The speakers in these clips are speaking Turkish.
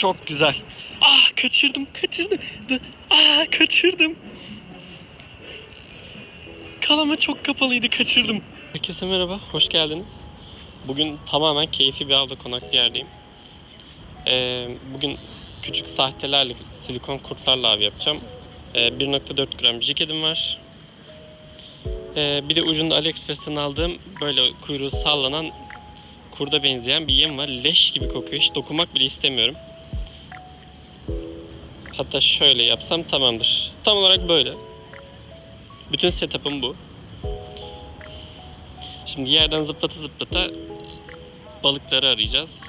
Çok güzel. Ah kaçırdım kaçırdım. Dı- Ah kaçırdım. Kalama çok kapalıydı kaçırdım. Herkese merhaba, hoş geldiniz. Bugün tamamen keyfi bir avda konak bir yerdeyim. Ee, bugün küçük sahtelerle, silikon kurtlarla av yapacağım. Ee, 1.4 gram jikedim var. Ee, bir de ucunda AliExpress'ten aldığım böyle kuyruğu sallanan kurda benzeyen bir yem var. Leş gibi kokuyor. Hiç dokunmak bile istemiyorum. Hatta şöyle yapsam tamamdır. Tam olarak böyle. Bütün setup'ım bu. Şimdi yerden zıplata zıplata balıkları arayacağız.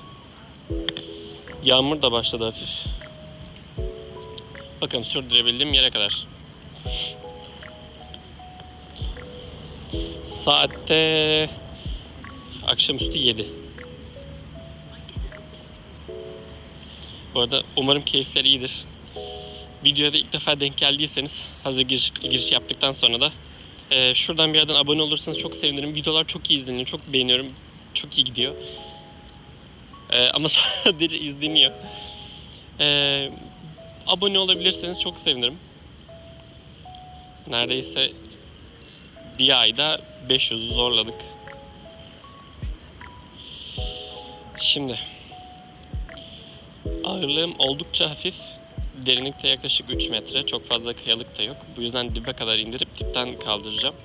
Yağmur da başladı hafif. Bakın sürdürebildiğim yere kadar. Saatte akşamüstü 7. Bu arada umarım keyifler iyidir. Videoya da ilk defa denk geldiyseniz hazır giriş, giriş yaptıktan sonra da e, şuradan bir yerden abone olursanız çok sevinirim. Videolar çok iyi izleniyor. Çok beğeniyorum. Çok iyi gidiyor. E, ama sadece izleniyor. E, abone olabilirseniz çok sevinirim. Neredeyse bir ayda 500'ü zorladık. Şimdi ağırlığım oldukça hafif. Derinlikte yaklaşık 3 metre. Çok fazla kayalık da yok. Bu yüzden dibe kadar indirip dipten kaldıracağım.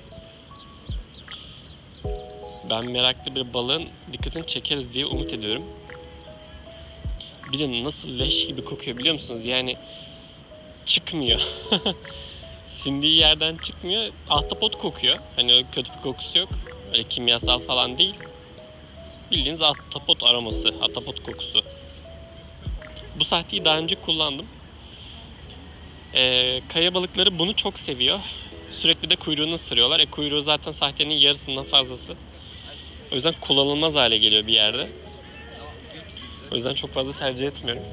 Ben meraklı bir balığın dikkatini çekeriz diye umut ediyorum. Bir de nasıl leş gibi kokuyor biliyor musunuz? Yani çıkmıyor. Sindiği yerden çıkmıyor. Ahtapot kokuyor. Hani öyle kötü bir kokusu yok. Öyle kimyasal falan değil. Bildiğiniz ahtapot aroması, ahtapot kokusu. Bu sahteyi daha önce kullandım. Ee, kaya balıkları bunu çok seviyor. Sürekli de kuyruğunu ısırıyorlar. E kuyruğu zaten sahtenin yarısından fazlası. O yüzden kullanılmaz hale geliyor bir yerde. O yüzden çok fazla tercih etmiyorum.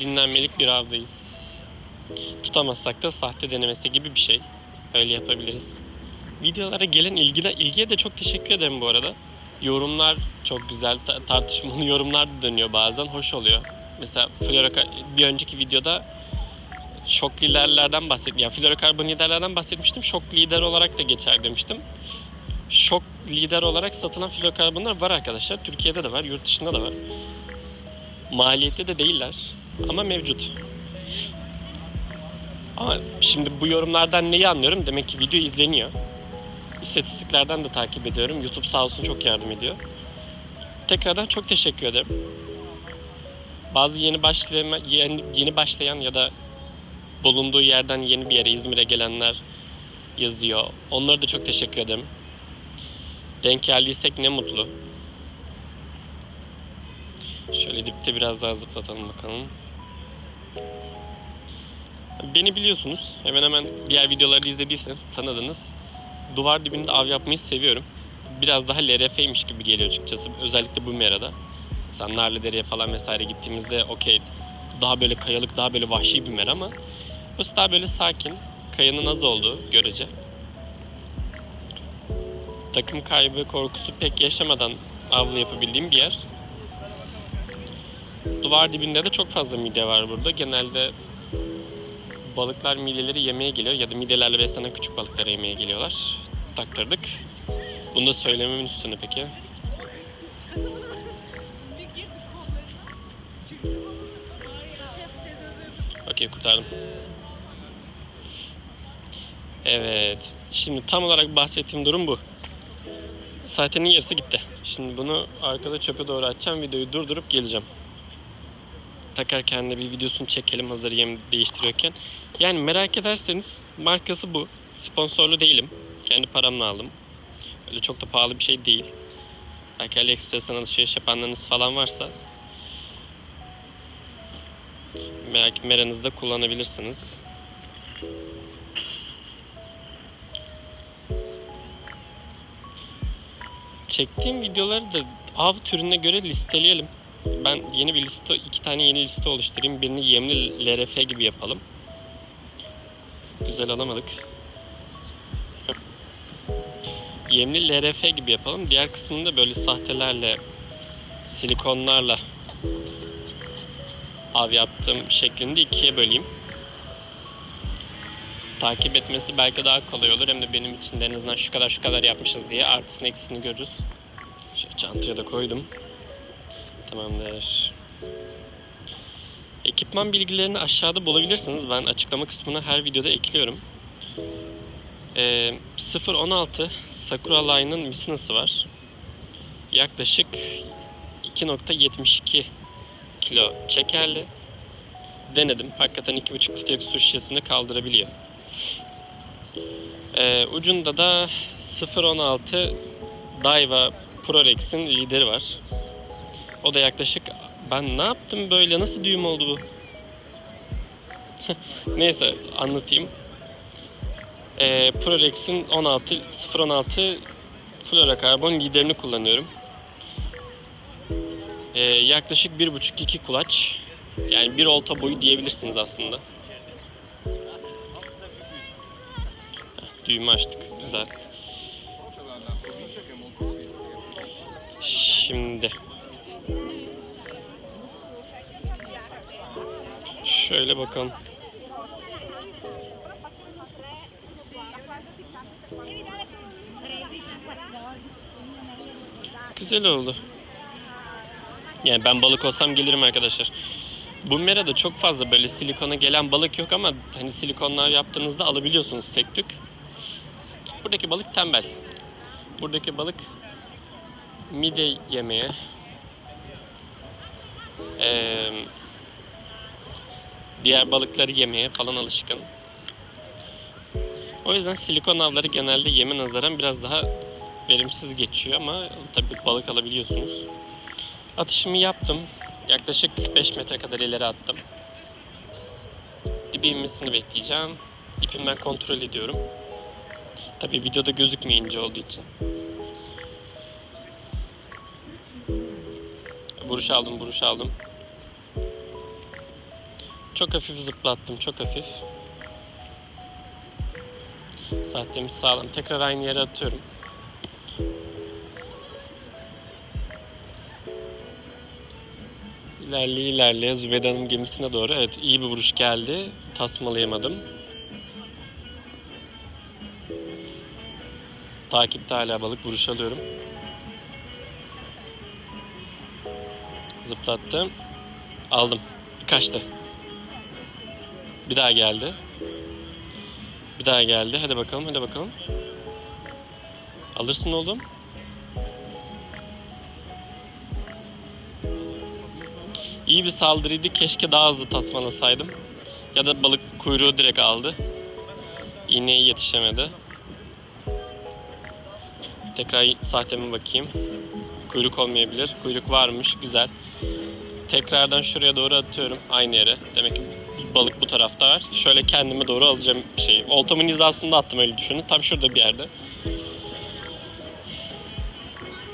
Dinlenmelik bir avdayız. Tutamazsak da sahte denemesi gibi bir şey. Öyle yapabiliriz. Videolara gelen ilgine, ilgiye de çok teşekkür ederim bu arada. Yorumlar çok güzel, ta- tartışmalı yorumlar da dönüyor bazen. Hoş oluyor. Mesela floraka bir önceki videoda şok liderlerden bahsettim. Yani florokarbon liderlerden bahsetmiştim. Şok lider olarak da geçer demiştim. Şok lider olarak satılan florokarbonlar var arkadaşlar. Türkiye'de de var, yurt dışında da var. Maliyetli de değiller ama mevcut. Ama şimdi bu yorumlardan neyi anlıyorum? Demek ki video izleniyor. İstatistiklerden de takip ediyorum. YouTube sağ olsun çok yardım ediyor. Tekrardan çok teşekkür ederim. Bazı yeni başlayan, yeni, yeni başlayan ya da bulunduğu yerden yeni bir yere İzmir'e gelenler yazıyor. Onlara da çok teşekkür ederim. Denk geldiysek ne mutlu. Şöyle dipte biraz daha zıplatalım bakalım. Beni biliyorsunuz. Hemen hemen diğer videoları izlediyseniz tanıdınız. Duvar dibinde av yapmayı seviyorum. Biraz daha LRF'ymiş gibi geliyor açıkçası. Özellikle bu merada. Mesela Narlıdere'ye falan vesaire gittiğimizde okey daha böyle kayalık, daha böyle vahşi bir mera ama burası daha böyle sakin. Kayanın az olduğu görece. Takım kaybı korkusu pek yaşamadan avlı yapabildiğim bir yer. Duvar dibinde de çok fazla midye var burada. Genelde balıklar midyeleri yemeye geliyor ya da midyelerle beslenen küçük balıkları yemeye geliyorlar. Taktırdık. Bunu da söylememin üstüne peki. Okey kurtardım. Evet. Şimdi tam olarak bahsettiğim durum bu. Saatenin yarısı gitti. Şimdi bunu arkada çöpe doğru açacağım. Videoyu durdurup geleceğim. Takarken de bir videosunu çekelim hazır yem değiştiriyorken. Yani merak ederseniz markası bu. Sponsorlu değilim. Kendi paramla aldım. Öyle çok da pahalı bir şey değil. Belki AliExpress'ten alışveriş yapanlarınız falan varsa belki meranızda kullanabilirsiniz. Çektiğim videoları da av türüne göre listeleyelim. Ben yeni bir liste, iki tane yeni liste oluşturayım. Birini yemli LRF gibi yapalım. Güzel alamadık. Yemli LRF gibi yapalım. Diğer kısmını da böyle sahtelerle, silikonlarla av yaptığım şeklinde ikiye böleyim. Takip etmesi belki daha kolay olur. Hem de benim için de en azından şu kadar şu kadar yapmışız diye artısını eksisini görürüz. Şu çantaya da koydum. Tamamdır. Ekipman bilgilerini aşağıda bulabilirsiniz. Ben açıklama kısmına her videoda ekliyorum. Ee, 0.16 Sakura Line'ın misinası var. Yaklaşık 2.72 kilo çekerli. Denedim. Hakikaten 2.5 litrelik su şişesini kaldırabiliyor. Ee, ucunda da 0.16 Daiwa ProRex'in lideri var. O da yaklaşık ben ne yaptım böyle nasıl düğüm oldu bu? Neyse anlatayım. Ee, ProRex'in 16 016 fluorokarbon liderini kullanıyorum. Ee, yaklaşık 1.5-2 kulaç. Yani bir olta boyu diyebilirsiniz aslında. Düğümü açtık. Güzel. Şimdi şöyle bakalım. Güzel oldu. Yani ben balık olsam gelirim arkadaşlar. Bu merada çok fazla böyle silikona gelen balık yok ama hani silikonlar yaptığınızda alabiliyorsunuz tek tük. Buradaki balık tembel. Buradaki balık mide yemeye eee, diğer balıkları yemeye falan alışkın. O yüzden silikon avları genelde yeme nazaran biraz daha verimsiz geçiyor ama tabii balık alabiliyorsunuz. Atışımı yaptım. Yaklaşık 5 metre kadar ileri attım. Dibe inmesini bekleyeceğim. İpimden kontrol ediyorum. Tabii videoda gözükmeyince olduğu için. Vuruş aldım, vuruş aldım. Çok hafif zıplattım, çok hafif. Saatimiz sağlam. Tekrar aynı yere atıyorum. İlerleye ilerleye Zübeyde Hanım gemisine doğru. Evet iyi bir vuruş geldi. Tasmalayamadım. Takipte hala balık vuruş alıyorum. Zıplattım. Aldım. Kaçtı. Bir daha geldi. Bir daha geldi. Hadi bakalım, hadi bakalım. Alırsın oğlum. İyi bir saldırıydı. Keşke daha hızlı tasmalasaydım. Ya da balık kuyruğu direkt aldı. İğneye yetişemedi. Tekrar sahteme bakayım. Kuyruk olmayabilir. Kuyruk varmış. Güzel. Tekrardan şuraya doğru atıyorum. Aynı yere. Demek ki balık bu tarafta var. Şöyle kendime doğru alacağım şeyi. Oltamın hizasında attım öyle düşünün. Tam şurada bir yerde.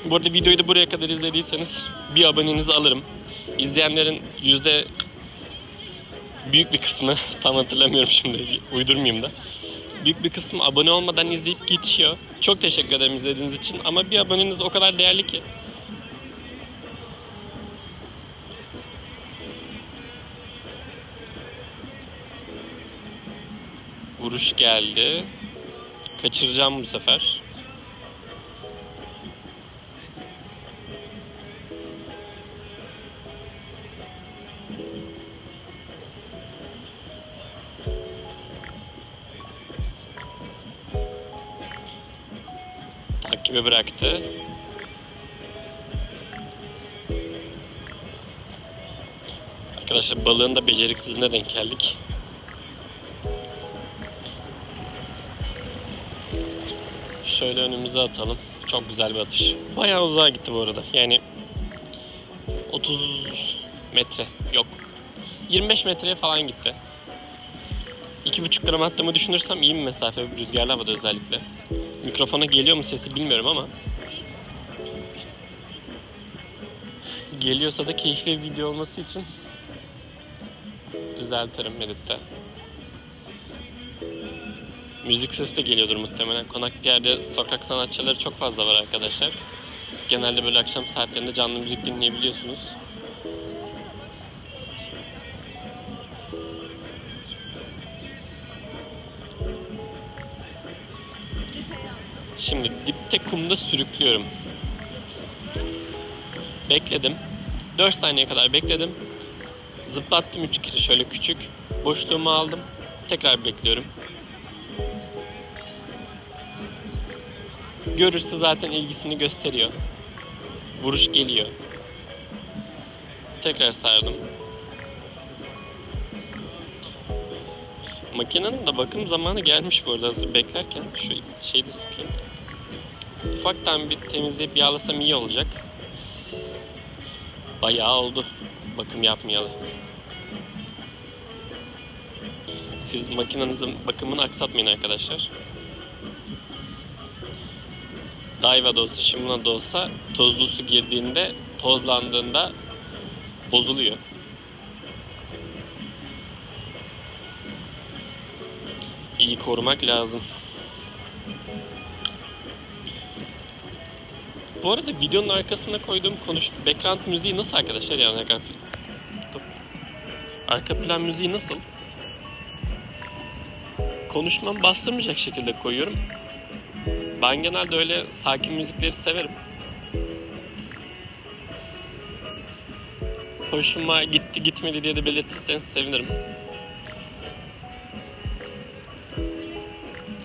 Bu arada videoyu da buraya kadar izlediyseniz bir abonenizi alırım. İzleyenlerin yüzde büyük bir kısmı tam hatırlamıyorum şimdi uydurmayayım da. Büyük bir kısmı abone olmadan izleyip geçiyor. Çok teşekkür ederim izlediğiniz için ama bir aboneniz o kadar değerli ki. Vuruş geldi. Kaçıracağım bu sefer. Takibi bıraktı. Arkadaşlar balığın da beceriksizine denk geldik. Şöyle önümüze atalım. Çok güzel bir atış. Bayağı uzağa gitti bu arada. Yani 30 metre yok. 25 metreye falan gitti. 2,5 gram attığımı düşünürsem iyi bir mesafe rüzgarlı havada özellikle. Mikrofona geliyor mu sesi bilmiyorum ama. Geliyorsa da keyifli bir video olması için düzeltirim editte. Müzik sesi de geliyordur muhtemelen. Konak yerde sokak sanatçıları çok fazla var arkadaşlar. Genelde böyle akşam saatlerinde canlı müzik dinleyebiliyorsunuz. Şimdi dipte kumda sürüklüyorum. Bekledim. 4 saniye kadar bekledim. Zıplattım 3 kere şöyle küçük. Boşluğumu aldım. Tekrar bekliyorum. Görürse zaten ilgisini gösteriyor. Vuruş geliyor. Tekrar sardım. Makinenin de bakım zamanı gelmiş bu arada hazır beklerken. Şu şeyi de sıkayım. Ufaktan bir temizleyip yağlasam iyi olacak. Bayağı oldu bakım yapmayalı. Siz makinenizin bakımını aksatmayın arkadaşlar. Daiwa olsa, Shimano da olsa tozlu su girdiğinde, tozlandığında bozuluyor. İyi korumak lazım. Bu arada videonun arkasına koyduğum konuş background müziği nasıl arkadaşlar yani arka, arka plan müziği nasıl? Konuşmam bastırmayacak şekilde koyuyorum. Ben genelde öyle sakin müzikleri severim. Hoşuma gitti gitmedi diye de belirtirseniz sevinirim.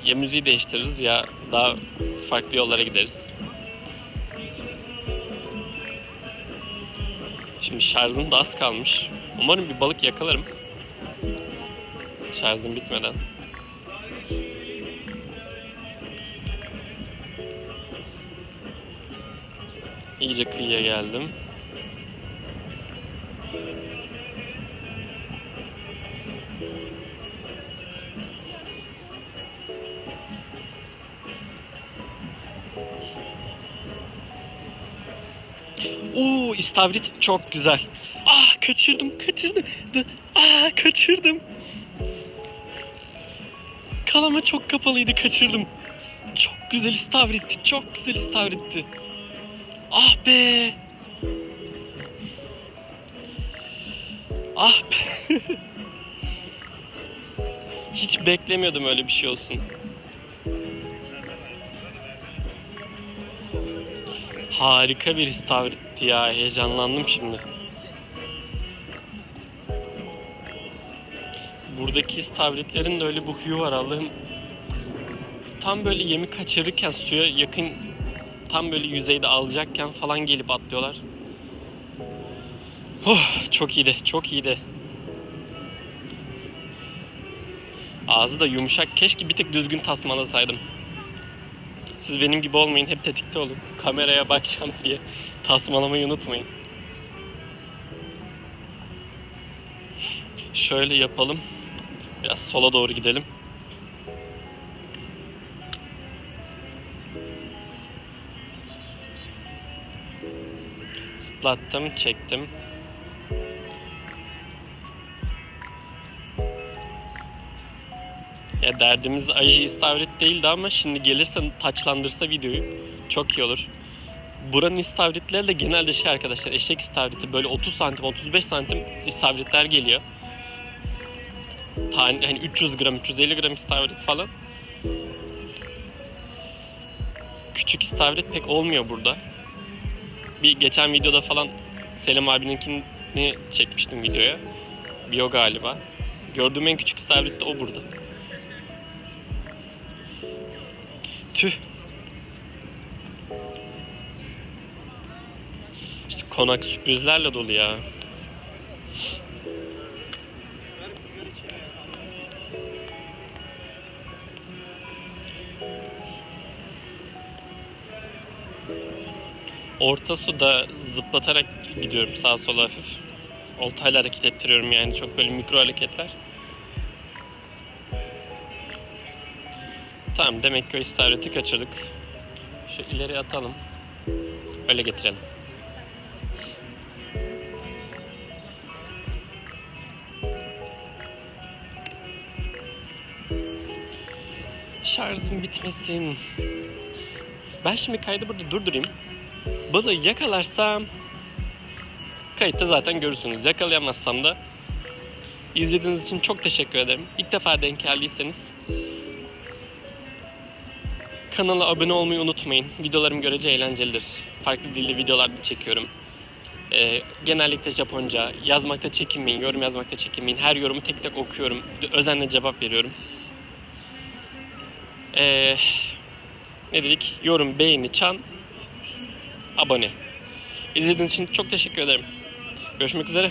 Ya müziği değiştiririz ya daha farklı yollara gideriz. Şimdi şarjım da az kalmış. Umarım bir balık yakalarım. Şarjım bitmeden. İyice kıyıya geldim. Oo istavrit çok güzel. Ah kaçırdım kaçırdım. Dı- Ah kaçırdım. Kalama çok kapalıydı kaçırdım. Çok güzel istavritti. Çok güzel istavritti. Ah be. Ah be. Hiç beklemiyordum öyle bir şey olsun. Harika bir istavritti ya. Heyecanlandım şimdi. Buradaki istavritlerin de öyle bu huyu var Allah'ım. Tam böyle yemi kaçırırken suya yakın tam böyle yüzeyde alacakken falan gelip atlıyorlar. Oh, çok iyiydi, çok iyiydi. Ağzı da yumuşak. Keşke bir tık düzgün tasmalasaydım. Siz benim gibi olmayın. Hep tetikte olun. Kameraya bakacağım diye tasmalamayı unutmayın. Şöyle yapalım. Biraz sola doğru gidelim. Zıplattım, çektim. Ya derdimiz aji istavrit değildi ama şimdi gelirse taçlandırsa videoyu çok iyi olur. Buranın istavritleri de genelde şey arkadaşlar eşek istavriti böyle 30 santim 35 santim istavritler geliyor. Tane, hani 300 gram 350 gram istavrit falan. Küçük istavrit pek olmuyor burada. Bir geçen videoda falan Selim abininkini çekmiştim videoya. Bio galiba. Gördüğüm en küçük istavrit de o burada. Tüh. İşte konak sürprizlerle dolu ya. Orta suda zıplatarak gidiyorum sağa sola hafif. Oltayla hareket ettiriyorum yani çok böyle mikro hareketler. Tamam demek ki o istavreti kaçırdık. Şu ileri atalım. Öyle getirelim. Şarjım bitmesin. Ben şimdi kaydı burada durdurayım. Balığı yakalarsam kayıtta zaten görürsünüz. Yakalayamazsam da izlediğiniz için çok teşekkür ederim. İlk defa denk geldiyseniz Kanala abone olmayı unutmayın. Videolarım görece eğlencelidir. Farklı dilli videolar çekiyorum. Ee, genellikle Japonca. Yazmakta çekinmeyin, yorum yazmakta çekinmeyin. Her yorumu tek tek okuyorum. Özenle cevap veriyorum. Ee, ne dedik? Yorum, beğeni, çan, abone. İzlediğiniz için çok teşekkür ederim. Görüşmek üzere.